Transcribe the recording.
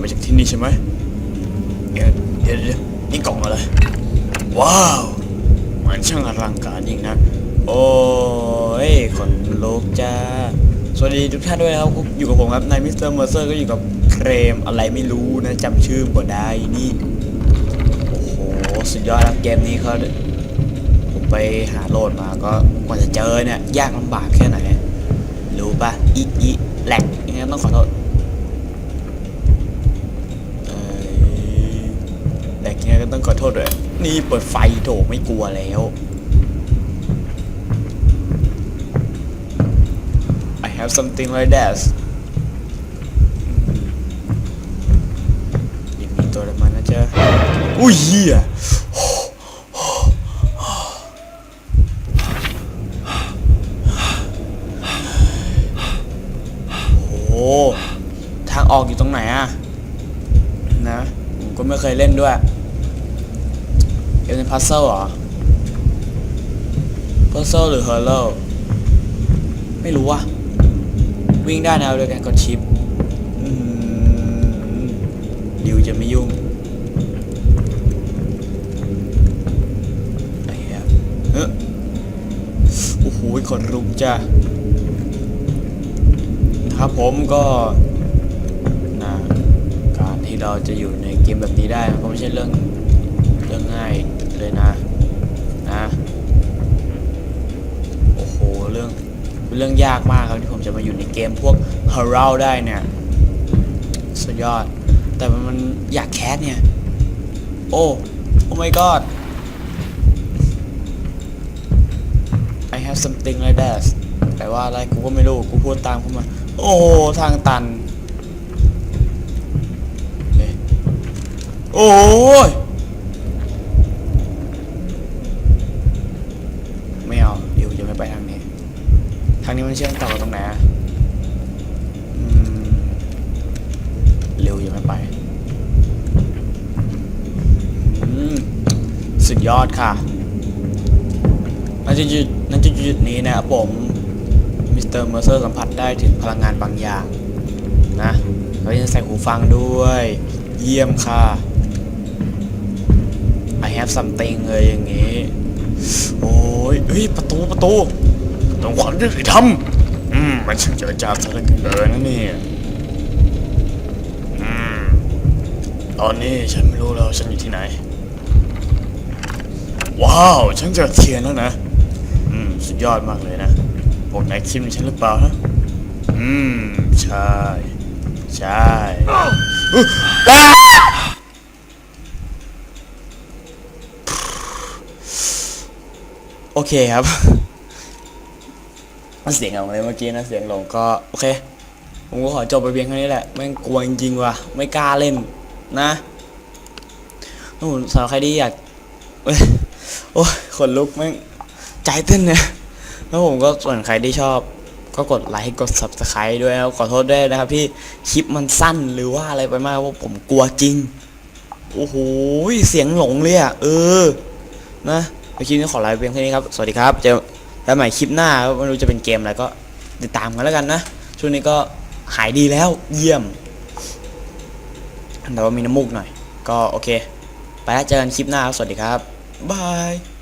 มาจากที่นี่ใช่ไหมเดี๋ยวเดี๋ยวนี่กล่องอะไร ว้าว มันช่างอลังการยิ่งนะ โอ้ยคนลุกจ้า สวัสดีทุกท่านด้วยนะครับ อยู่กับผมครับ นายมิสเตอร์เมอร์เซอร์ก็อยู่กับเครมอะไรไม่รู้นะจำชื่อบ่ได้นี่ โอ้โห สุดยอดครับเกมนี้เขาผมไปหาโหลดมาก็กว่าจะเจอเนี่ย ยากลำบากแค่ไหน รู้ปะอีอี แหลกยังไงต้องขอโทษแหลกยังไงก็ต้องขอโทษด้วยนี่เปิดไฟโถไม่กลัวแล้ว I have something like that ยังมีตัวอะไรมานะจ๊ะอุ้ยเหี้ยโอ้โห ทางออกอยู่ตรงไหนอะนะผมก็ไม่เคยเล่นด้วยเกมเป็นพัซเซิลเหรอพัซเซิลหรือฮอลโลไม่รู้ว่ะวิ่งได้นะโดยการกดชิปดิวจะไม่ยุ่งไอ้เหี้ยเฮ้ยโอ้โหคนรุมจ้ะครับผมก็ ที่เราจะอยู่ในเกมแบบนี้ได้มันก็ไม่ใช่เรื่องเรื่องง่ายเลยนะนะโอ้โหเรื่องเรื่องยากมากครับที่ผมจะมาอยู่ในเกมพวก h o r r o ได้เนี่ยสุดยอด แต่มันอยากแคสเนี่ย โอ้โอ้ my god I have something like that แปลว่าอะไรกูก็ไม่รู้ กูพูดตามเข้ามา โอ้ ทางตันเอ๊ะ โอ้ยไม่เอาเดี๋ยวจะไม่ไปทางนี้ ทางนี้มันเชื่อมต่อกับตรงไหนเร็วยังไม่ไป สุดยอดค่ะณจุดจุดณจุดจุดนี้นะครับผม มิสเตอร์เมอร์เซอร์สัมผัสได้ถึงพลังงานบางอย่าง นะเราจะใส่หูฟังด้วย เยี่ยมค่ะ have something เลยอย่างงี้ โอ้ยเฮ้ยประตูประตูต้องความยุติธรรมอืมมันช่างเจอจาซะเหลือเกินนะเนี่ยอืมตอนนี้ฉันไม่รู้แล้วฉันอยู่ที่ไหน ว้าว ฉันเจอเทียนแล้วนะ อืม สุดยอดมากเลยนะพวกนายคิดเหมือนฉันหรือเปล่าฮะอืม ใช่ ใช่ว้า โอเคครับมันเสียงอะไรเมื่อกี้นะเสียงลงก็โอเค ผมก็ขอจบไปเพียงเท่นี้แหละแม่งกลัวจริงๆว่ะไม่กล้าเล่นนะโอ้โหสำหรับใครที่อยากเอ้ยโอ้ยขนลุกแม่งใจเต้นเนี่ยแล้วผมก็ส่วนใครที่ชอบ ก็กดไลค์กด subscribe ด้วยขอโทษด้วยนะครับที่คลิปมันสั้นหรือว่าอะไรไปมากว่าะผมกลัวจริงโอ้โหเสียงหลงเลยอะเออนะ คลิปนี้ขอลาไปเพียงแค่นี้ครับ สวัสดีครับ เจอกันใหม่คลิปหน้าไม่รู้จะเป็นเกมอะไรก็ติดตามกันแล้วกันนะ ช่วงนี้ก็หายดีแล้วเยี่ยม แต่ว่ามีน้ำมูกหน่อย ก็โอเค ไปแล้วเจอกันคลิปหน้าครับสวัสดีครับ บาย